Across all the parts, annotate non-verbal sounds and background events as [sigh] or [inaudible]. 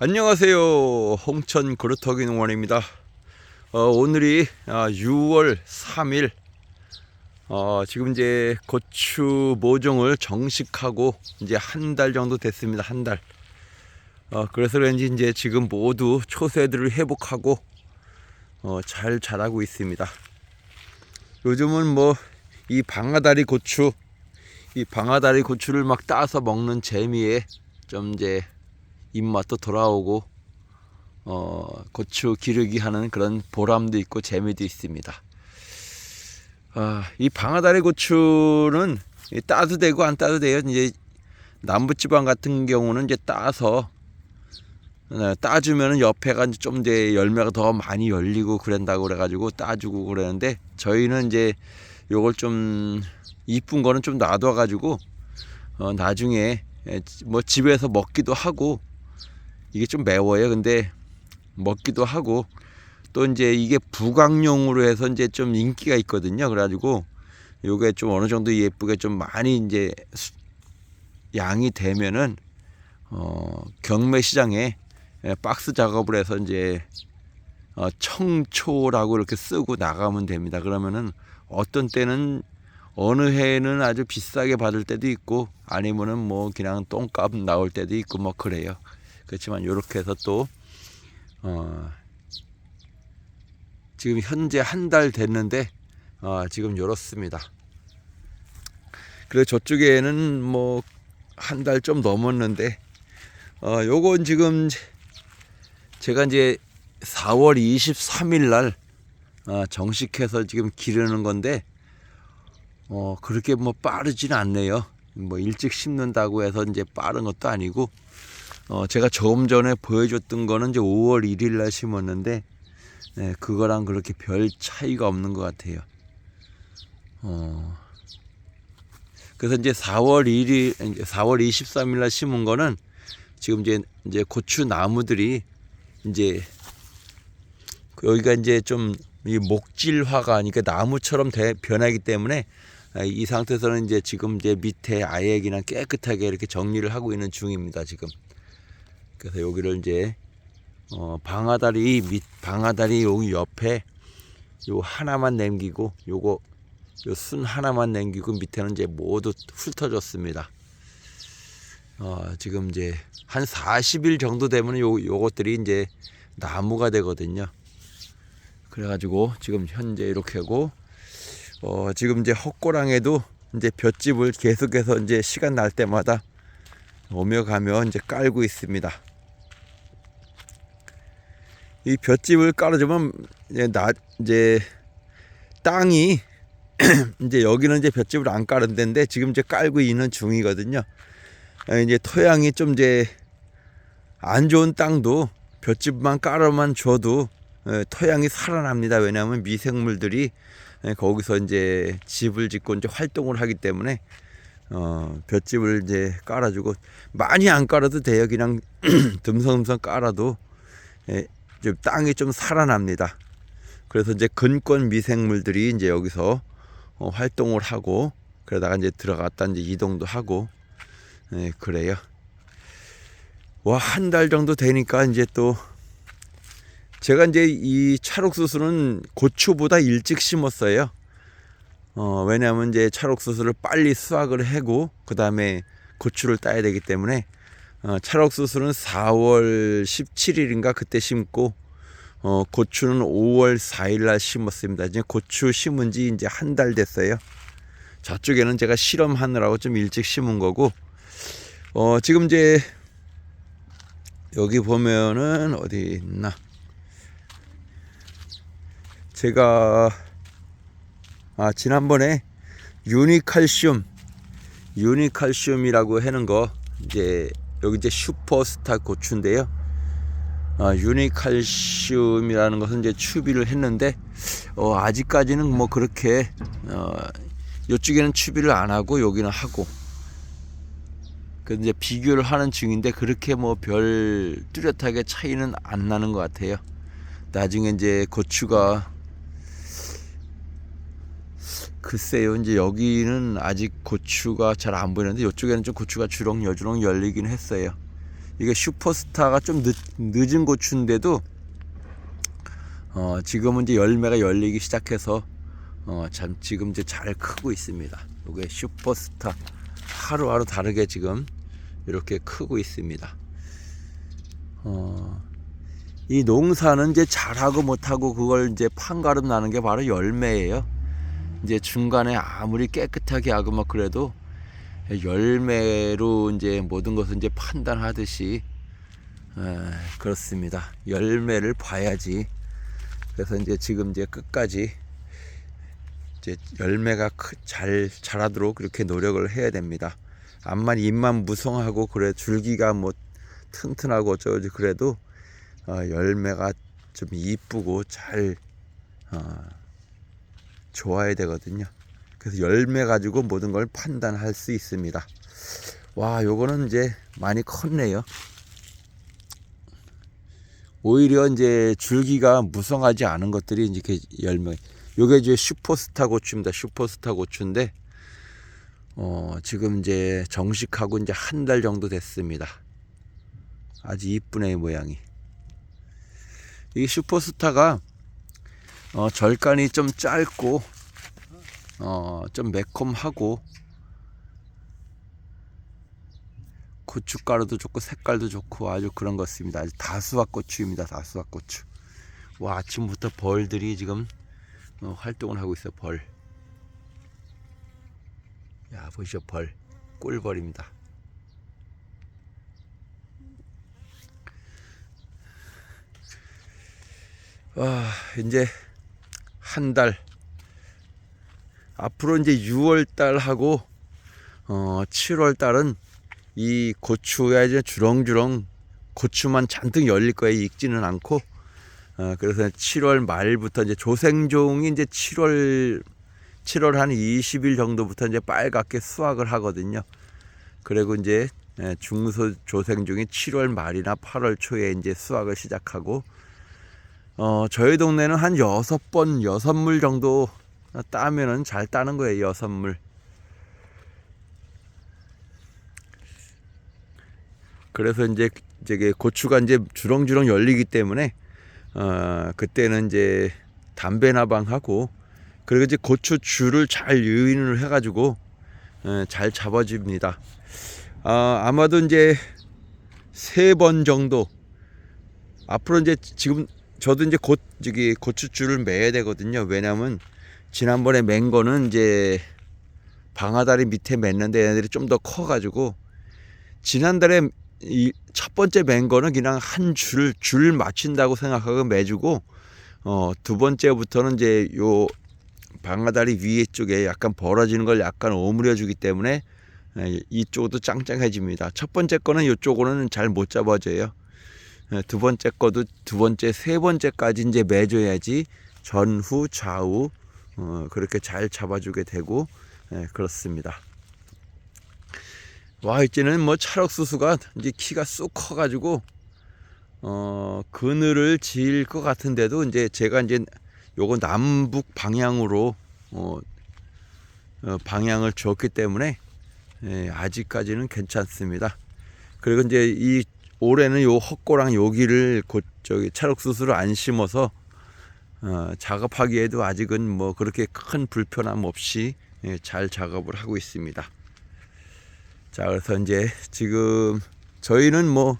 안녕하세요. 홍천 그루터기 농원입니다. 어, 오늘이 아, 6월 3일. 어, 지금 이제 고추 모종을 정식하고 이제 한 달 정도 됐습니다. 한 달. 어, 그래서 그런지 이제 지금 모두 초세들을 회복하고 어, 잘 자라고 있습니다. 요즘은 뭐 이 방아다리 고추, 이 방아다리 고추를 막 따서 먹는 재미에 좀 이제 입맛도 돌아오고 어, 고추 기르기 하는 그런 보람도 있고 재미도 있습니다. 아, 이 방아다리 고추는 이 따도 되고 안 따도 돼요. 이제 남부지방 같은 경우는 이제 따서 어, 따주면은 옆에가 좀 이제 열매가 더 많이 열리고 그런다고 그래가지고 따주고 그러는데 저희는 이제 요걸 좀 이쁜 거는 좀 놔둬가지고 어, 나중에 에, 뭐 집에서 먹기도 하고 이게 좀 매워요. 근데 먹기도 하고 또 이제 이게 부각용으로 해서 이제 좀 인기가 있거든요. 그래가지고 요게 좀 어느 정도 예쁘게 좀 많이 이제 수- 양이 되면은 어 경매 시장에 예, 박스 작업을 해서 이제 어 청초라고 이렇게 쓰고 나가면 됩니다. 그러면은 어떤 때는 어느 해에는 아주 비싸게 받을 때도 있고 아니면은 뭐 그냥 똥값 나올 때도 있고 뭐 그래요. 그렇지만 이렇게 해서 또 어, 지금 현재 한 달 됐는데 어, 지금 이렇습니다. 그래 저쪽에는 뭐 한 달 좀 넘었는데 어, 요건 지금 제가 이제 4월 23일 날 어, 정식해서 지금 기르는 건데 어, 그렇게 뭐 빠르진 않네요. 뭐 일찍 심는다고 해서 이제 빠른 것도 아니고 어, 제가 조금 전에 보여줬던 거는 이제 5월 1일 날 심었는데, 네, 그거랑 그렇게 별 차이가 없는 것 같아요. 어, 그래서 이제 4월 1일, 이제 4월 23일 날 심은 거는 지금 이제, 이제 고추 나무들이 이제 그 여기가 이제 좀 이 목질화가 아니까 나무처럼 돼, 변하기 때문에 아, 이 상태에서는 이제 지금 이제 밑에 아예 그냥 깨끗하게 이렇게 정리를 하고 있는 중입니다, 지금. 그래서 여기를 이제 어 방아다리 밑 방아다리 여기 옆에 요 하나만 남기고 요거 요 순 하나만 남기고 밑에는 이제 모두 훑어줬습니다. 어 지금 이제 한 40일 정도 되면 요 요것들이 이제 나무가 되거든요. 그래가지고 지금 현재 이렇게 하고 어 지금 이제 헛고랑에도 이제 볏집을 계속해서 이제 시간 날 때마다 오며 가며 이제 깔고 있습니다. 이 볏집을 깔아주면 이제 나 이제 땅이 [clears throat] 이제 여기는 이제 볏집을 안 깔은 데인데 지금 이제 깔고 있는 중이거든요. 아, 이제 토양이 좀 이제 안 좋은 땅도 볏집만 깔아만 줘도 에, 토양이 살아납니다. 왜냐하면 미생물들이 에, 거기서 이제 집을 짓고 이제 활동을 하기 때문에 어, 볏집을 이제 깔아주고 많이 안 깔아도 돼요. 그냥 [clears throat] 듬성듬성 깔아도 예, 좀 땅이 좀 살아납니다. 그래서 이제 근권 미생물들이 이제 여기서 어, 활동을 하고 그러다가 이제 들어갔다 이제 이동도 하고 예, 그래요. 와 한 달 정도 되니까 이제 또 제가 이제 이 찰옥수수는 고추보다 일찍 심었어요. 어, 왜냐하면 이제 찰옥수수를 빨리 수확을 하고 그 다음에 고추를 따야 되기 때문에 어, 찰옥수수는 4월 17일인가 그때 심고 어, 고추는 5월 4일 날 심었습니다. 이제 고추 심은 지 이제 한 달 됐어요. 저쪽에는 제가 실험하느라고 좀 일찍 심은 거고 어, 지금 이제 여기 보면은 어디 있나 제가 아 지난번에 유니칼슘 유니칼슘이라고 하는 거 이제 여기 이제 슈퍼스타 고추인데요. 아, 유니칼슘이라는 것은 이제 추비를 했는데 어, 아직까지는 뭐 그렇게 어, 이쪽에는 추비를 안 하고 여기는 하고 그 이제 비교를 하는 중인데 그렇게 뭐 별 뚜렷하게 차이는 안 나는 것 같아요. 나중에 이제 고추가 글쎄요, 이제 여기는 아직 고추가 잘 안 보이는데 이쪽에는 좀 고추가 주렁 여주렁 열리긴 했어요. 이게 슈퍼스타가 좀 늦, 늦은 고추인데도 어, 지금은 이제 열매가 열리기 시작해서 어, 참 지금 이제 잘 크고 있습니다. 이게 슈퍼스타 하루하루 다르게 지금 이렇게 크고 있습니다. 어, 이 농사는 이제 잘하고 못하고 그걸 이제 판가름 나는 게 바로 열매예요. 이제 중간에 아무리 깨끗하게 하고 막 그래도 열매로 이제 모든 것을 이제 판단하듯이 에, 그렇습니다. 열매를 봐야지. 그래서 이제 지금 이제 끝까지 이제 열매가 크- 잘 자라도록 그렇게 노력을 해야 됩니다. 암만 잎만 무성하고 그래 줄기가 뭐 튼튼하고 어쩌지 그래도 어, 열매가 좀 이쁘고 잘 어, 좋아야 되거든요. 그래서 열매 가지고 모든 걸 판단할 수 있습니다. 와, 요거는 이제 많이 컸네요. 오히려 이제 줄기가 무성하지 않은 것들이 이제 열매. 요게 이제 슈퍼스타 고추입니다. 슈퍼스타 고추인데 어, 지금 이제 정식하고 이제 한 달 정도 됐습니다. 아주 이쁘네 모양이. 이 슈퍼스타가 어, 절간이 좀 짧고 어, 좀 매콤하고 고춧가루도 좋고 색깔도 좋고 아주 그런 것 같습니다. 다수학 고추입니다. 다수학 고추. 와 아침부터 벌들이 지금 어, 활동을 하고 있어 벌. 야 보시죠 벌 꿀벌입니다. 와 이제 한 달 앞으로 이제 6월 달하고 어 7월 달은 이 고추가 이제 주렁주렁 고추만 잔뜩 열릴 거예요. 익지는 않고. 어, 그래서 7월 말부터 이제 조생종이 이제 7월 7월 한 20일 정도부터 이제 빨갛게 수확을 하거든요. 그리고 이제 예, 중소 조생종이 7월 말이나 8월 초에 이제 수확을 시작하고 어, 저희 동네는 한 여섯 번, 여섯 물 정도 따면은 잘 따는 거예요. 여섯 물. 그래서 이제 저게 고추가 이제 주렁주렁 열리기 때문에 어 그때는 이제 담배 나방하고 그리고 이제 고추 줄을 잘 유인을 해가지고 어, 잘 잡아줍니다. 아 아마도 이제 세 번 정도 앞으로 이제 지금 저도 이제 곧 저기 고추줄을 매야 되거든요. 왜냐면 지난번에 맨 거는 이제 방아다리 밑에 맸는데 얘네들이 좀 더 커가지고 지난달에 이 첫 번째 맨 거는 그냥 한 줄줄 맞춘다고 생각하고 매주고 어 두 번째부터는 이제 요 방아다리 위에 쪽에 약간 벌어지는 걸 약간 오므려 주기 때문에 에, 이쪽도 짱짱해집니다. 첫 번째 거는 이쪽으로는 잘 못 잡아져요. 에, 두 번째 거도 두 번째 세 번째까지 이제 매줘야지 전후 좌우 어, 그렇게 잘 잡아주게 되고 에, 그렇습니다. 와 이제는 뭐 찰옥수수가 이제 키가 쑥 커가지고 어 그늘을 지을 것 같은데도 이제 제가 이제 요거 남북 방향으로 어, 어 방향을 줬기 때문에 예, 아직까지는 괜찮습니다. 그리고 이제 이 올해는 요 헛고랑 여기를 곧 저기 찰옥수수를 안 심어서 어, 작업하기에도 아직은 뭐 그렇게 큰 불편함 없이 예, 잘 작업을 하고 있습니다. 자, 그래서 이제 지금 저희는 뭐,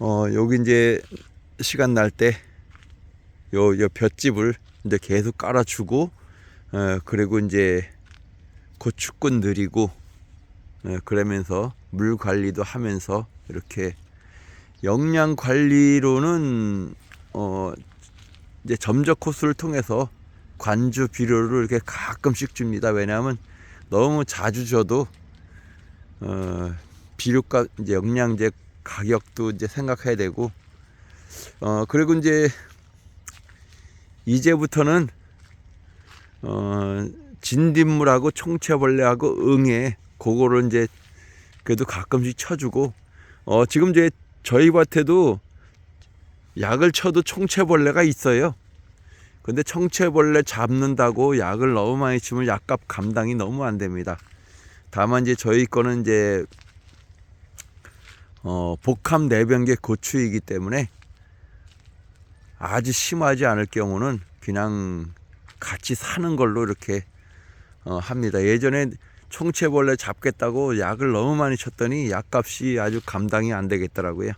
어, 여기 이제 시간 날 때 요, 요 볏집을 이제 계속 깔아주고, 어, 그리고 이제 고추꾼 들이고, 어, 그러면서 물 관리도 하면서 이렇게 영양 관리로는, 어, 이제 점적 코스를 통해서 관주 비료를 이렇게 가끔씩 줍니다. 왜냐하면 너무 자주 줘도 어, 비료값 이제 영양제 가격도 이제 생각해야 되고 어 그리고 이제 이제부터는 어 진딧물하고 총채벌레하고 응애 그거를 이제 그래도 가끔씩 쳐주고 어 지금 이제 저희 밭에도 약을 쳐도 총채벌레가 있어요. 근데 총채벌레 잡는다고 약을 너무 많이 치면 약값 감당이 너무 안 됩니다. 다만 이제 저희 거는 이제 어, 복합 내병계 고추이기 때문에 아주 심하지 않을 경우는 그냥 같이 사는 걸로 이렇게 어, 합니다. 예전에 총체벌레 잡겠다고 약을 너무 많이 쳤더니 약값이 아주 감당이 안 되겠더라고요.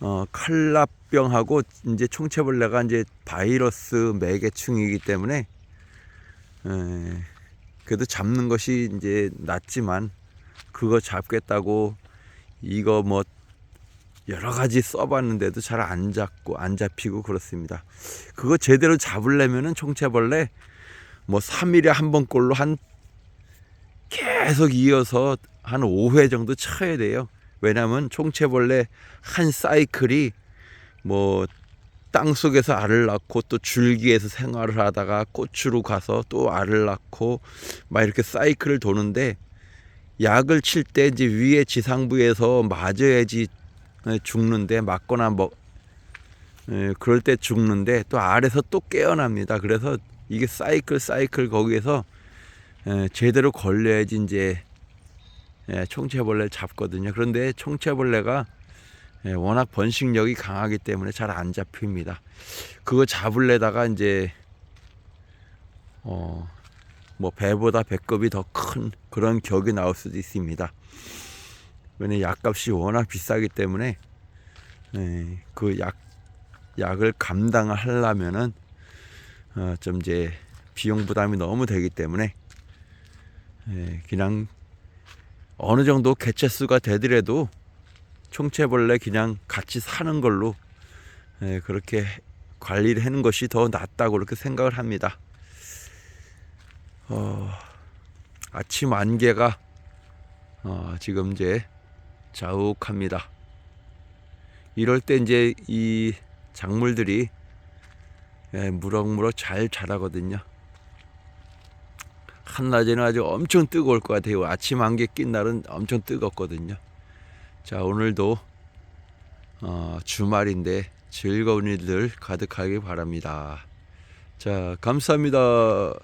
어, 칼라병하고 이제 총체벌레가 이제 바이러스 매개충이기 때문에 에, 그래도 잡는 것이 이제 낫지만 그거 잡겠다고 이거 뭐 여러 가지 써봤는데도 잘 안 잡고 안 잡히고 그렇습니다. 그거 제대로 잡으려면은 총체벌레 뭐 3일에 한 번꼴로 한 계속 이어서 한 5회 정도 쳐야 돼요. 왜냐하면 총체벌레 한 사이클이 뭐 땅 속에서 알을 낳고 또 줄기에서 생활을 하다가 꽃으로 가서 또 알을 낳고 막 이렇게 사이클을 도는데 약을 칠 때 이제 위에 지상부에서 맞아야지 예, 죽는데 맞거나 뭐 예, 그럴 때 죽는데 또 아래서 또 깨어납니다. 그래서 이게 사이클 사이클 거기에서 예, 제대로 걸려야지 이제 예, 총체벌레를 잡거든요. 그런데 총체벌레가 예, 워낙 번식력이 강하기 때문에 잘 안 잡힙니다. 그거 잡을래다가 이제 어, 뭐 배보다 배꼽이 더 큰 그런 격이 나올 수도 있습니다. 왜냐 약값이 워낙 비싸기 때문에 예, 그약 약을 감당을 하려면은 어, 좀 이제 비용 부담이 너무 되기 때문에 예, 그냥 어느 정도 개체 수가 되더라도 총체벌레 그냥 같이 사는 걸로 예, 그렇게 관리를 하는 것이 더 낫다고 그렇게 생각을 합니다. 어, 아침 안개가 어, 지금 이제 자욱합니다. 이럴 때 이제 이 작물들이 예, 무럭무럭 잘 자라거든요. 한낮에는 아주 엄청 뜨거울 것 같아요. 아침 안개 낀 날은 엄청 뜨겁거든요. 자, 오늘도 어, 주말인데 즐거운 일들 가득하길 바랍니다. 자, 감사합니다.